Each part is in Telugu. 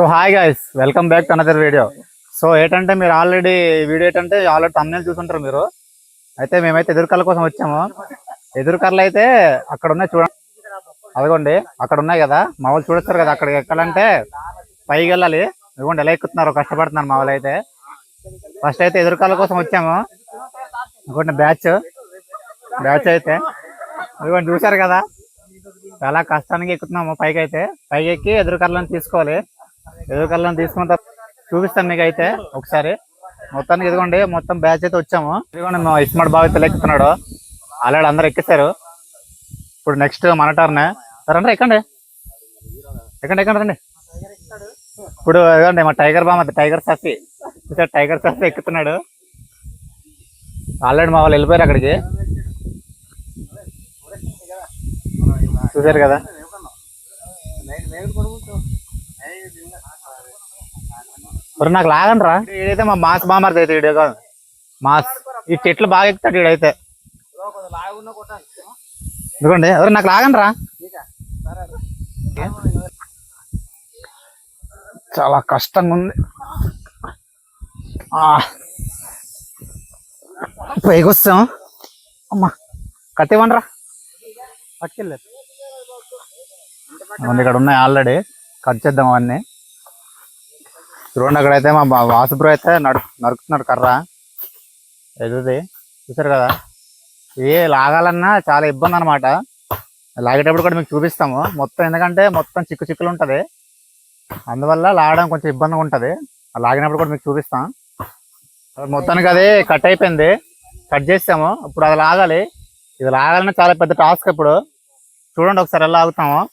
So hi guys welcome back to another video so ఏంటంటే మీరు ఆల్రెడీ వీడియో ఏంటంటే ఆల్రెడీ తమ్నేల్ చూసుంటారు మీరు. అయితే మేమైతే ఎదురుకర్ల కోసం వచ్చాము. ఎదురుకర్రలు అయితే అక్కడ ఉన్నాయి చూడండి. అదిగోండి అక్కడ ఉన్నాయి కదా. మా వాళ్ళు చూడొస్తారు కదా అక్కడికి ఎక్కాలంటే పైకి వెళ్ళాలి. ఇదిగోండి ఎలా ఎక్కుతున్నారు కష్టపడుతున్నారు మా వాళ్ళు అయితే. ఫస్ట్ అయితే ఎదురుకాల కోసం వచ్చాము. ఇదిగోండి బ్యాచ్ బ్యాచ్ అయితే. ఇదిగోండి చూశారు కదా. చాలా కష్టానికి ఎక్కుతున్నాము పైకి అయితే. పైకి ఎక్కి ఎదురుకర్రలను తీసుకోవాలి. ఎదురుకర్రలను తీసుకున్న తర్వాత చూపిస్తాను మీకు అయితే ఒకసారి. మొత్తానికి ఇదిగోండి మొత్తం బ్యాచ్ అయితే వచ్చాము. ఇదిగోండి మా ఇస్మార్ట్ బాగా అయితే ఎక్కుతున్నాడు ఆల్రెడీ అందరు ఎక్కేశారు. ఇప్పుడు నెక్స్ట్ మన టర్న్ అండి ఎక్కండి. ఎక్కండి ఎక్కండి రండి ఇప్పుడు ఇదిగోండి మా టైగర్ బామ్మ టైగర్ సఫీ టైగర్ సఫీ ఎక్కుతున్నాడు. ఆల్రెడీ మా వాళ్ళు వెళ్ళిపోయారు అక్కడికి. చూసారు కదా? మరి నాకు లాగండి రా ఈడైతే మా మాస్ బామర్ది అయితే వీడియో కాదు. మాస్ ఈ చెట్లు బాగా ఎక్కుతాడు ఈడైతే. ఇదిగోండి. ఎవరు నాకు లాగండి రా చాలా కష్టంగా ఉంది ఆ. పైకి వస్తాం అమ్మా కట్టివ్వండి రా పట్టుకెళ్ళారు ఇక్కడ ఉన్నాయి ఆల్రెడీ. కట్ చేద్దాం అవన్నీ. చూడండి అక్కడైతే మా బా- వాసుబ్రో అయితే నడు నరుకుతున్నాడు కర్ర. ఎదుది చూసారు కదా? ఇది లాగాలన్నా చాలా ఇబ్బంది అనమాట లాగేటప్పుడు కూడా మీకు చూపిస్తాము. మొత్తం ఎందుకంటే మొత్తం చిక్కు చిక్కులు ఉంటుంది. అందువల్ల లాగడం కొంచెం ఇబ్బందిగా ఉంటుంది. లాగినప్పుడు కూడా మీకు చూపిస్తాం. మొత్తానికి అది కట్ అయిపోయింది. కట్ చేసాము. ఇప్పుడు అది లాగాలి. ఇది లాగాలన్నా చాలా పెద్ద టాస్క్ ఇప్పుడు. చూడండి ఒకసారి ఎలా ఆగుతాము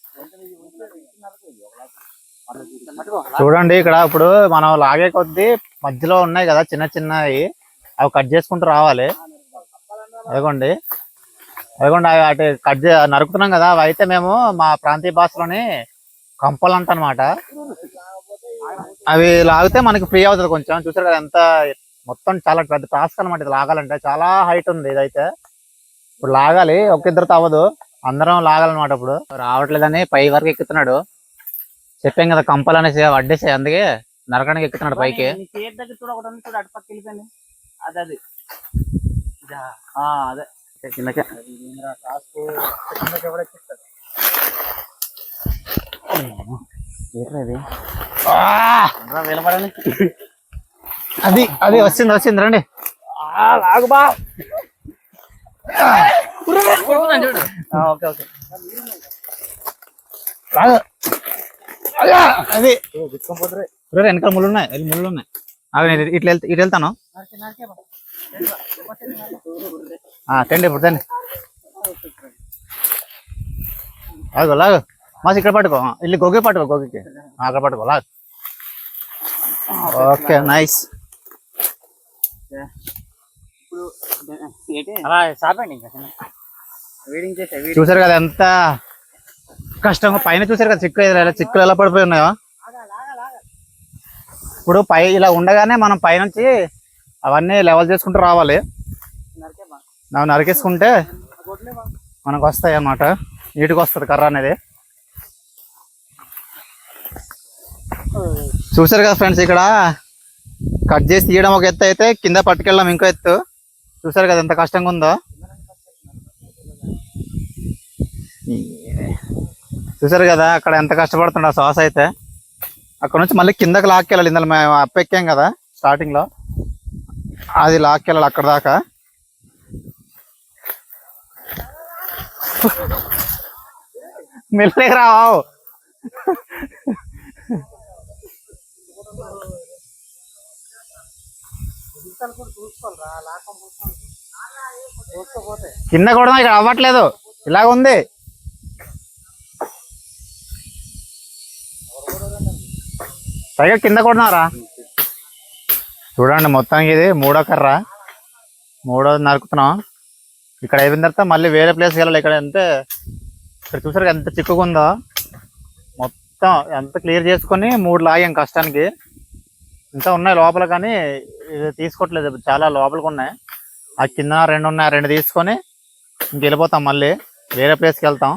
చూడండి ఇక్కడ ఇప్పుడు మనం లాగే కొద్దీ మధ్యలో ఉన్నాయి కదా చిన్న చిన్నవి. అవి కట్ చేసుకుంటూ రావాలి. అదిగోండి అదిగోండి అవి అటు కట్ చే నరుకుతున్నాం కదా అవి అయితే మేము మా ప్రాంతీయ భాషలోని కంపలు అంటనమాట అవి లాగితే మనకి ఫ్రీ అవుతుంది కొంచెం. చూసారు కదా ఎంత మొత్తం చాలా పెద్ద టాస్క్ అనమాట ఇది లాగాలంటే. చాలా హైట్ ఉంది ఇదైతే. ఇప్పుడు లాగాలి ఒక ఇద్దరితో అవ్వదు. అందరం లాగాలన్నమాట ఇప్పుడు. రావట్లేదని పై వరకు ఎక్కుతున్నాడు. చెప్పాం కదా కంపలు అనేసి వడ్డేసాయి అందుకే నరకడానికి ఎక్కుతున్నాడు పైకి. చేతి దగ్గర చూడ ఒకటి ఉంది చూడు అటు పక్క వెళ్ళిపోయింది. అది అది. అదే. కిందకే. వచ్చింది వచ్చింది రండి. ఆ, లాగు బా. కొడుకున్నాను చూడు ఆ, ఓకే ఓకే. అది. వెనకాల ముళ్ళు ఉన్నాయి. వెళ్ళి ముళ్ళు ఉన్నాయి. నేను ఇట్లా వెళ్తా ఇటు వెళ్తాను. ఆ, తెండి ఇప్పుడు తెండి. ఆగు లాగు. మాసి ఇక్కడ పట్టుకో. ఇల్లు గొగ్గి పట్టుకో గొగ్గికి. అక్కడ పట్టుకో లాగు. Okay nice. అలా సాపండి ఇంకా. వేడింగ్ చేసే వేడి చూసారు కదా ఎంత కష్టంగా పైన చూసారు కదా చిక్కు ఎలా చిక్కులు ఎలా పడిపోయి ఉన్నాయో? ఇప్పుడు పై ఇలా ఉండగానే మనం పైనుంచి అవన్నీ లెవెల్ చేసుకుంటూ రావాలి. అవి నరికేసుకుంటే మనకు వస్తాయి అన్నమాట. నీటికి వస్తుంది కర్ర అనేది. చూసారు కదా ఫ్రెండ్స్ ఇక్కడ? కట్ చేసి తీయడం ఒక ఎత్తు అయితే కింద పట్టుకెళ్ళడం ఇంకో ఎత్తు. చూసారు కదా ఎంత కష్టంగా ఉందో? చూసారు కదా అక్కడ ఎంత కష్టపడుతుండ సాస్ అయితే. అక్కడ నుంచి మళ్ళీ కిందకి లాక్కెళ్ళాలి ఇందులో మేము అప్పెక్కాం కదా స్టార్టింగ్లో అది లాక్కెళ్ళాలి అక్కడ దాకా. మెల్లగా రావు కింద కూడా ఇక్కడ అవ్వట్లేదు. ఇలాగ ఉంది. పైగా కింద కొడుతున్నారా చూడండి మొత్తానికి ఇది మూడో కర్ర. మూడోది నరుకుతున్నాం. ఇక్కడ అయిపోయిన తర్వాత మళ్ళీ వేరే ప్లేస్కి వెళ్ళాలి. ఇక్కడ అంటే ఇక్కడ చూసారు ఎంత చిక్కుగా ఉందో. మొత్తం ఎంత క్లియర్ చేసుకొని మూడు లాగాం కష్టానికి. ఇంకా ఉన్నాయి లోపల కానీ ఇది తీసుకోవట్లేదు. చాలా లోపలికి ఉన్నాయి. ఆ కింద రెండు ఉన్నాయి. ఆ రెండు తీసుకొని ఇంక వెళ్ళిపోతాం మళ్ళీ. వేరే ప్లేస్కి వెళ్తాం.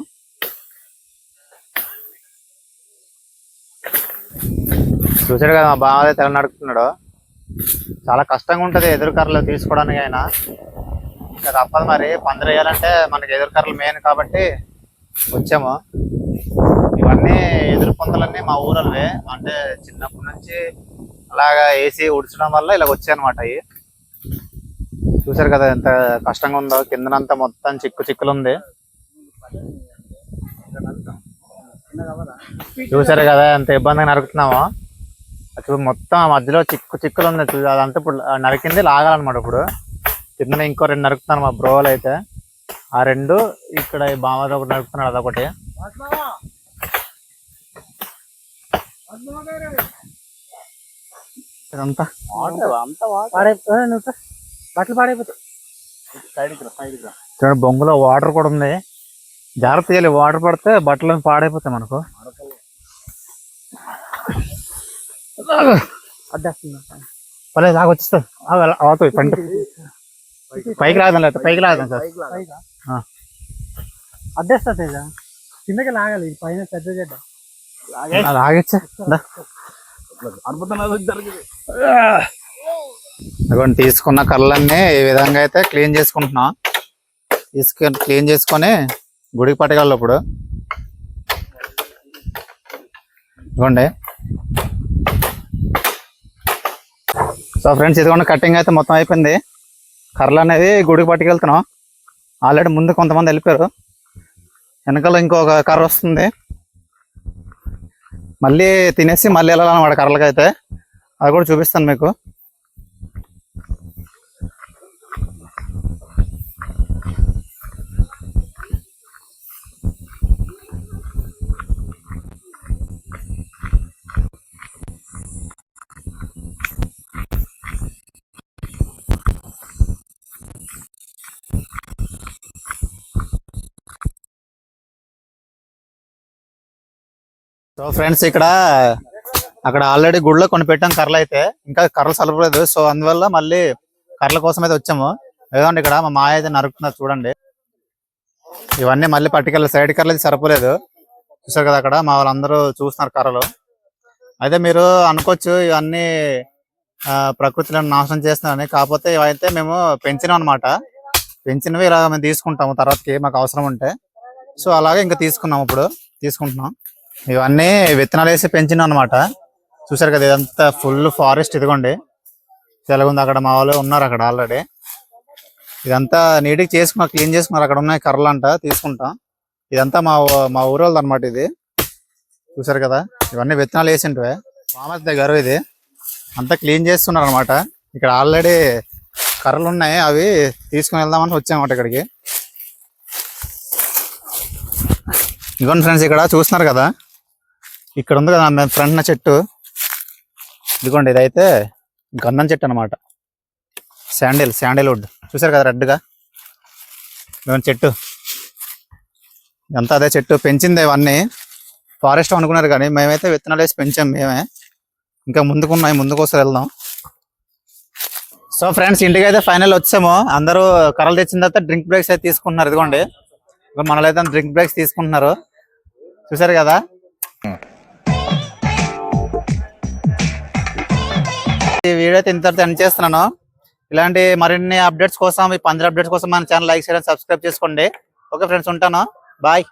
చూసాడు కదా మా బావ అయితే నడుపుతున్నాడు. చాలా కష్టంగా ఉంటది ఎదురుకర్రలు తీసుకోవడానికి అయినా. ఇంకా తప్పదు మరి పందిరి వేయాలంటే మనకి ఎదురుకర్రలు మెయిన్ కాబట్టి వచ్చాము. ఇవన్నీ ఎదురు పొందలన్నీ మా ఊరల్వే అంటే చిన్నప్పటి నుంచి అలాగా ఏసీ ఉడ్చడం వల్ల ఇలా వచ్చాయన్నమాట అవి. చూసారు కదా ఎంత కష్టంగా ఉందో కిందనంతా మొత్తం చిక్కు చిక్కులు ఉంది. చూసారు కదా ఎంత ఇబ్బందిగా నరుకుతున్నామో. అసలు మొత్తం ఆ మధ్యలో చిక్కు చిక్కులు ఉంది చూ- అదంతా ఇప్పుడు నరికింది లాగాలన్నమాట ఇప్పుడు. కింద ఇంకో రెండు నరుకుతున్నాను మా బ్రోలు అయితే. ఆ రెండు ఇక్కడ ఈ బామతో ఒకటి నరుకుతున్నాడు అదొకటి. అంతా బట్టలు పాడైపోతాయి. చూడండి బొంగులో వాటర్ కూడా ఉంది. జాగ్రత్త చేయాలి వాటర్ పడితే బట్టలు పాడైపోతాయి మనకు. పర్లేదు ఆగ వచ్చేస్తుంది అవుతాయి పంట. పైకి రాదాం లేదా పైకి రాదాం సార్. అడ్డేస్తా తేజ. కిందకి లాగాలి పైన పెద్ద చెడ్డ ఇదిగోండి తీసుకున్న కళ్ళన్నీ ఈ విధంగా అయితే క్లీన్ చేసుకుంటున్నాం. తీసుకొని క్లీన్ చేసుకొని గుడికి పట్టగలరు ఇప్పుడు ఇదిగోండి. సో ఫ్రెండ్స్ ఇదిగోండి కటింగ్ అయితే మొత్తం అయిపోయింది. కర్రలు అనేది గుడికి పట్టుకెళ్తున్నాం. ఆల్రెడీ ముందు కొంతమంది వెళ్ళిపోయారు. వెనకాల ఇంకొక కర్ర వస్తుంది. మళ్ళీ తినేసి మళ్ళీ వెళ్ళాలన్నమాట కర్రలకైతే. అది కూడా చూపిస్తాను మీకు. సో ఫ్రెండ్స్ ఇక్కడ అక్కడ ఆల్రెడీ గుడిలో కొన్ని పెట్టాం కర్రలు అయితే. ఇంకా కర్రలు సలపలేదు. సో అందువల్ల మళ్ళీ కర్రల కోసం అయితే వచ్చాము. ఏదండి ఇక్కడ మా మాయ అయితే నరుకుతున్నారు చూడండి. ఇవన్నీ మళ్ళీ పట్టుకెళ్ళి సైడ్ కర్రలు అయితే సరిపోలేదు. చూసారు కదా అక్కడ మా వాళ్ళందరూ చూస్తున్నారు కర్రలు. అయితే మీరు అనుకోవచ్చు ఇవన్నీ ఆ, ప్రకృతిలో నాశనం చేస్తున్నారని కాకపోతే ఇవైతే మేము పెంచినాం అనమాట పెంచినవి ఇలా మేము తీసుకుంటాము తర్వాతకి మాకు అవసరం ఉంటే. సో అలాగే ఇంకా తీసుకున్నాం ఇప్పుడు. తీసుకుంటున్నాం. ఇవన్నీ విత్తనాలు వేసి పెంచినాం అనమాట చూసారు కదా ఇదంతా ఫుల్ ఫారెస్ట్ ఇదిగోండి. తెలగుంది అక్కడ మా వాళ్ళు ఉన్నారు అక్కడ ఆల్రెడీ ఇదంతా నీట్గా చేసుకున్నా క్లీన్ చేసుకున్నారు. అక్కడ ఉన్నాయి కర్రలు అంట తీసుకుంటాం. ఇదంతా మా మా ఊరు వాళ్ళది అనమాట ఇది. చూసారు కదా ఇవన్నీ విత్తనాలు వేసింటివే. మామస్ దగ్గర ఇది. అంతా క్లీన్ చేస్తున్నారు అనమాట ఇక్కడ ఆల్రెడీ కర్రలు ఉన్నాయి అవి తీసుకుని వెళ్దామని వచ్చామన్నమాట ఇక్కడికి. ఇదిగోండి ఫ్రెండ్స్ ఇక్కడ చూస్తున్నారు కదా ఇక్కడ ఉంది కదా ఫ్రంట్ నా చెట్టు. ఇదిగోండి ఇదైతే గంధం చెట్టు అనమాట శాండిల్ శాండిల్వుడ్ చూసారు కదా రెడ్గా? ఇదిగోండి చెట్టు. ఎంత అదే చెట్టు. పెంచింది ఇవన్నీ. ఫారెస్ట్ అనుకున్నారు కానీ మేమైతే విత్తనాలు వేసి పెంచాం మేమే. ఇంకా ముందుకున్నాయి ముందుకోసారి వెళ్దాం. సో ఫ్రెండ్స్ ఇంటికి అయితే ఫైనల్ వచ్చాము. అందరూ కర్రలు తెచ్చిన తర్వాత డ్రింక్ బ్రేక్స్ అయితే తీసుకుంటున్నారు. ఇదిగోండి. ఇప్పుడు మనలో అయితే డ్రింక్ బ్రేక్స్ తీసుకుంటున్నారు. చూసారు కదా? Hmm. ఈ వీడియో అయితే ఇంతటితో ఎండ్ చేస్తున్నాను. ఇలాంటి మరిన్ని అప్డేట్స్ కోసం ఈ పందిరి అప్డేట్స్ కోసం మన ఛానల్ లైక్ చేయడం సబ్స్క్రైబ్ చేసుకోండి. ఓకే ఫ్రెండ్స్ ఉంటాను. బాయ్.